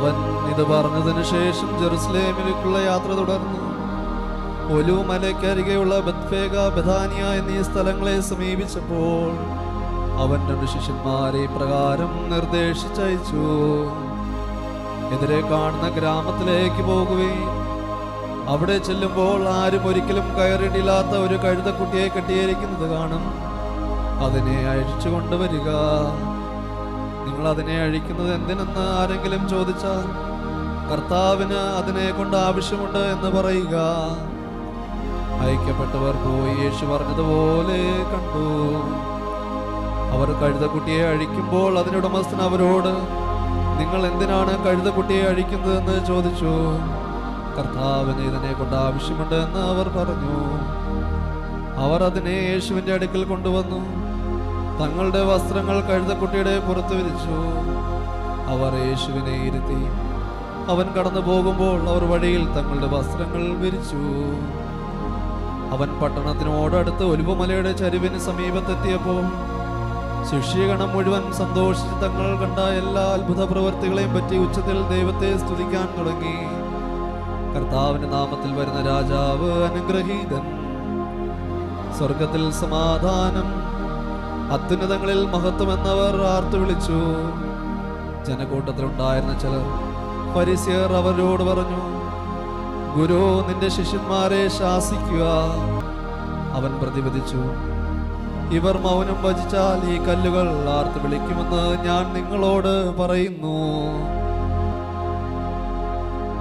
അവൻ ഇത് പറഞ്ഞതിനു ശേഷം ജെറുസലേമിലേക്കുള്ള യാത്ര തുടർന്നു. ഒലു മലയ്ക്കരികെയുള്ള ബത്ഫേഗ ബഥാനിയ എന്നീ സ്ഥലങ്ങളെ സമീപിച്ചപ്പോൾ അവൻ രണ്ട് ശിഷ്യന്മാരെ പ്രകാരം നിർദ്ദേശിച്ചയച്ചു. എതിരെ കാണുന്ന ഗ്രാമത്തിലേക്ക് പോകുകയും അവിടെ ചെല്ലുമ്പോൾ ആരും ഒരിക്കലും കയറിയിട്ടില്ലാത്ത ഒരു കഴുതക്കുട്ടിയെ കെട്ടിയിരിക്കുന്നത് കാണും. അതിനെ അഴിച്ചു കൊണ്ടുവരിക അതിനെ അഴിക്കുന്നത് എന്തിനെന്ന് ആരെങ്കിലും ചോദിച്ചാൽ കർത്താവിന് അതിനെ കൊണ്ട് ആവശ്യമുണ്ട് എന്ന് പറയുക. അയക്കപ്പെട്ടവർ പോയി യേശു പറഞ്ഞതുപോലെ കണ്ടു. അവർ കഴുതക്കുട്ടിയെ അഴിക്കുമ്പോൾ അതിനുടമസ്ഥൻ അവരോട് നിങ്ങൾ എന്തിനാണ് കഴുതക്കുട്ടിയെ അഴിക്കുന്നതെന്ന്? ചോദിച്ചു. കർത്താവിന് ഇതിനെ കൊണ്ട് ആവശ്യമുണ്ട് എന്ന് അവർ പറഞ്ഞു. അവർ അതിനെ യേശുവിന്റെ അടുക്കൽ കൊണ്ടുവന്നു. തങ്ങളുടെ വസ്ത്രങ്ങൾ കഴുതക്കുട്ടിയുടെ പുറത്തു വിരിച്ചു. അവർ യേശുവിനെ ഇരുത്തി. അവൻ കടന്നു പോകുമ്പോൾ അവർ വഴിയിൽ തങ്ങളുടെ വസ്ത്രങ്ങൾ വിരിച്ചു. അവൻ പട്ടണത്തിനോടടുത്ത് ഒലിവുമലയുടെ ചരിവിന് സമീപത്തെത്തിയപ്പോൾ ശിഷ്യഗണം മുഴുവൻ സന്തോഷിച്ച് തങ്ങൾ കണ്ട എല്ലാ അത്ഭുത പ്രവർത്തികളെയും പറ്റി ഉച്ചത്തിൽ ദൈവത്തെ സ്തുതിക്കാൻ തുടങ്ങി. കർത്താവിന്റെ നാമത്തിൽ വരുന്ന രാജാവ് അനുഗ്രഹീതൻ. സ്വർഗത്തിൽ സമാധാനം അത്യുന്നതങ്ങളിൽ മഹത്വം എന്നവർ ആർത്തു വിളിച്ചു. ജനക്കൂട്ടത്തിലുണ്ടായിരുന്ന ചിലർ പരിസ്യർ അവരോട് പറഞ്ഞു ഗുരു നിന്റെ ശിഷ്യന്മാരെ ശാസിക്കുക. അവൻ പ്രതിപദിച്ചു ഇവർ മൗനം ഭജിച്ചാൽ ഈ കല്ലുകൾ ആർത്ത് വിളിക്കുമെന്ന് ഞാൻ നിങ്ങളോട് പറയുന്നു.